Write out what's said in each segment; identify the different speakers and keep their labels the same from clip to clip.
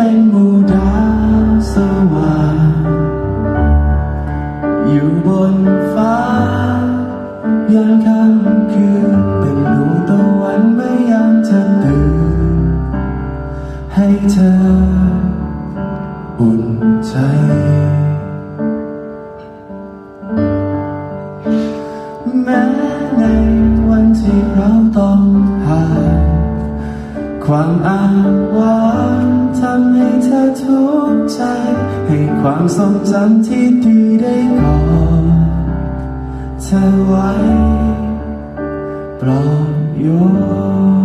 Speaker 1: เป็นหมู่ดาวสว่างอยู่บนฟ้ายามค่ำคืนเป็นดวงตะวันเมื่อยามเธอตื่นให้เธออุ่นใจ แม้ในวันที่เราต้องห่างความอ้างว้างำให้เธอทุกข์ใจ ให้ความทรงจำที่ดีได้กอนเธอไว้ปลอบโยน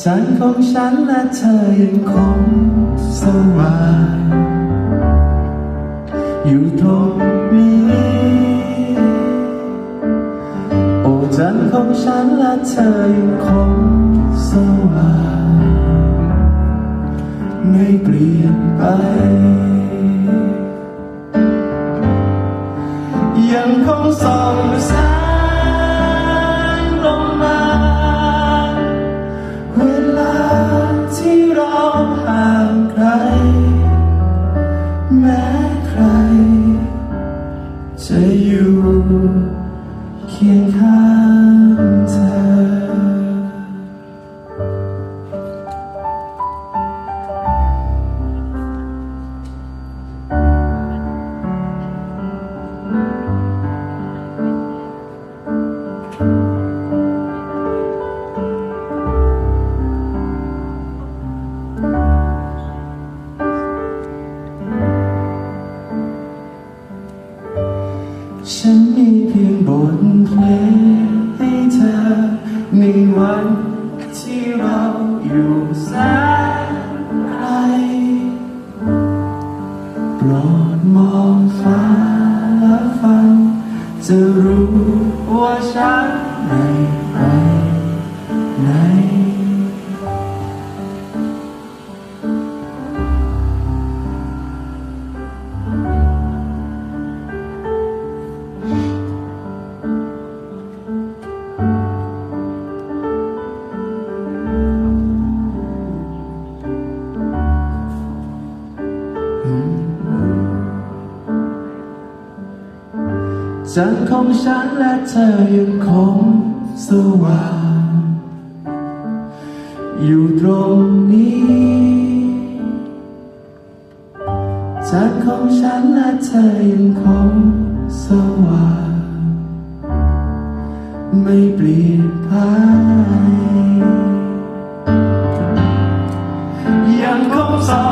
Speaker 1: ฉันของฉันและเธอยังคงสว่างอยู่ตรงนี้โอ้จันทร์ของฉันและเธอยังคงสว่าง ไม่เปลี่ยนไป ยังคงส่องแสงลงมา เวลาที่เราห่างไกล แม้ใคร จะอยู่เคียงข้าง จะรู้ว่ จันทร์ของฉันและเธอยังคงสว่างอยู่ตรงนี้จันทร์ของฉันและเธอยังคงสว่างไม่เปลี่ยนไปยังคงส่อง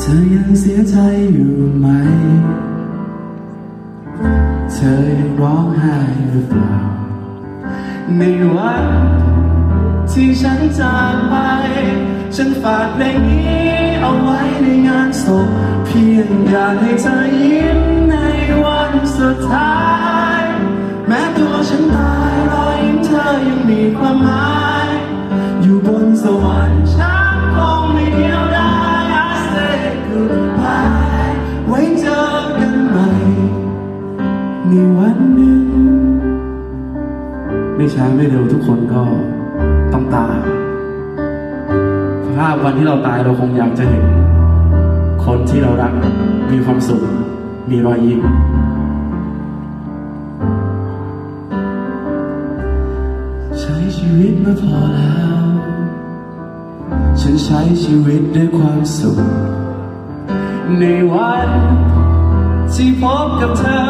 Speaker 1: เธอยังเสียใจอยู่ไหม เธอยังร้องไห้หรือเปล่า ในวันที่ฉันจากไป ฉันฝากเพลงนี้ เอาไว้ในงานศพเพียงอยากให้เธอยิ้มในวันสุดท้าย แม้ตัวฉันตายรอยยิ้มเธอยังมีความหมาย อยู่บนสวรรค์ฉันคงไม่เดียวดาย I say goodbye ไว้เจอกันใหม่ในวันหนึ่งไม่ช้าไม่เร็วทุกคนก็ พวันที่เราตายเราคงอยากจะเห็น คนที่เรารักมีความสุข มีรอยยิ้ม ใช้ชีวิตมาพอแล้ว ฉันใช้ชีวิตด้วยความสุข ในวันที่พบกับเธอ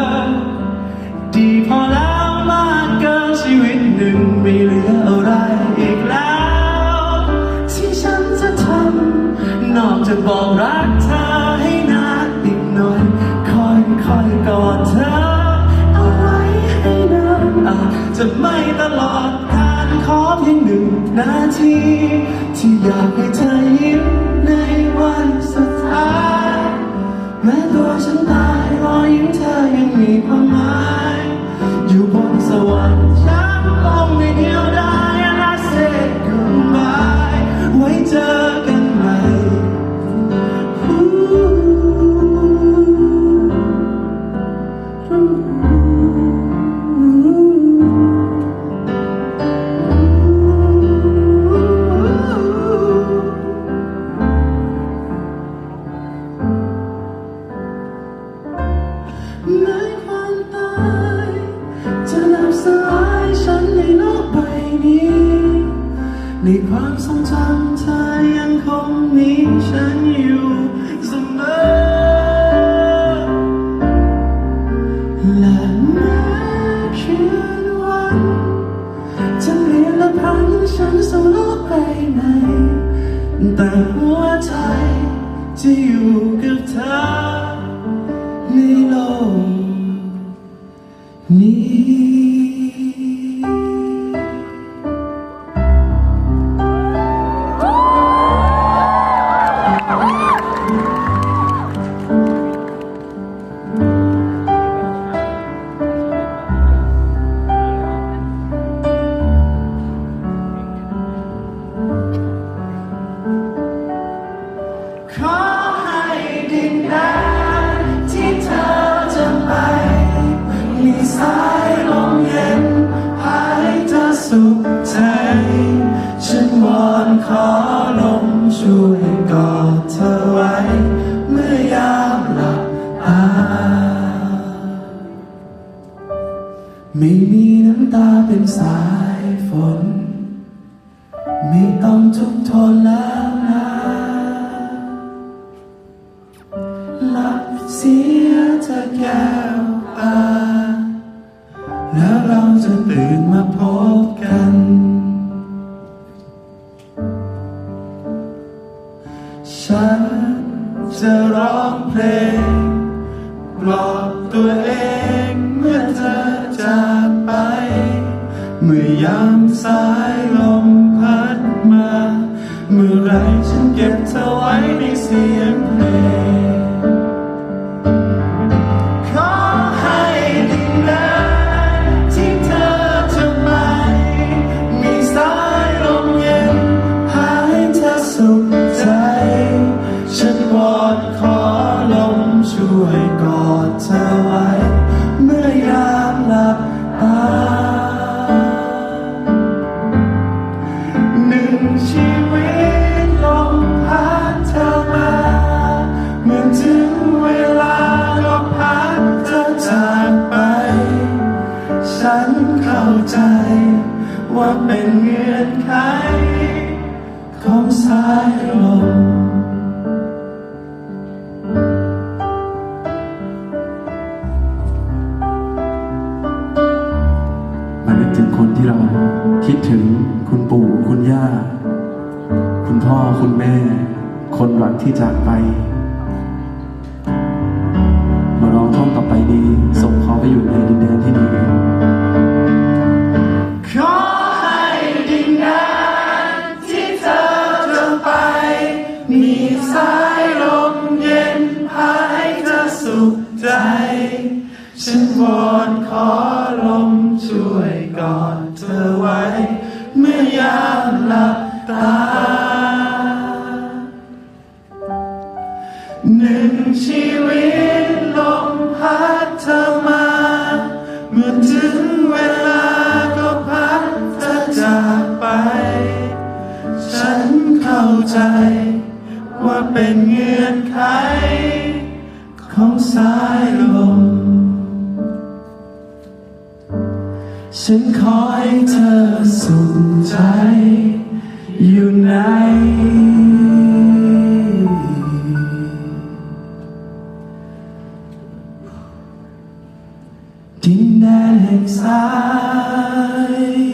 Speaker 1: ดีพอแล้วมากเกินชีวิตหนึ่งไม่เหลือ จะบอกรักเธอให้นานอีกหน่อยคอยคอยกอดเธอเอาไว้ให้นานอาจะไม่ตลอดการขอเพียงหนึ่งนาที ที่อยากให้เธอยิ้มในวันสุดท้ายแม้ตัวฉันตายรอยยิ้มเธอยังมีความหมาย อยู่บนสวรรค์ฉันคงไม่เดียวดาย and I said goodbye ไว้เจอ สู่โลกใบใหม่แต่หัวใจจะอยู่กับเธอในโลกนี้ ไม่มีน้ำตาเป็นสายฝน ไม่ต้องทุกข์ทนแล้วนะ ฉันเก็บเธอไว้ในเสีย จากไป มาร้องท่อนต่อไปนี้ส่งเขาไปอยู่ในดินแดนที่ดีขอให้ดินแดนที่เธอจะไป มีสายลมเย็นพาให้เธอสุขใจ ฉันวอนขอลมช่วยกอดเธอไว้ เมื่อยามหลับ ใจว่าเป็นเงื่อนไขของสายลม ฉันขอให้เธอสุขใจ อยู่ในดินแดนแห่งสาย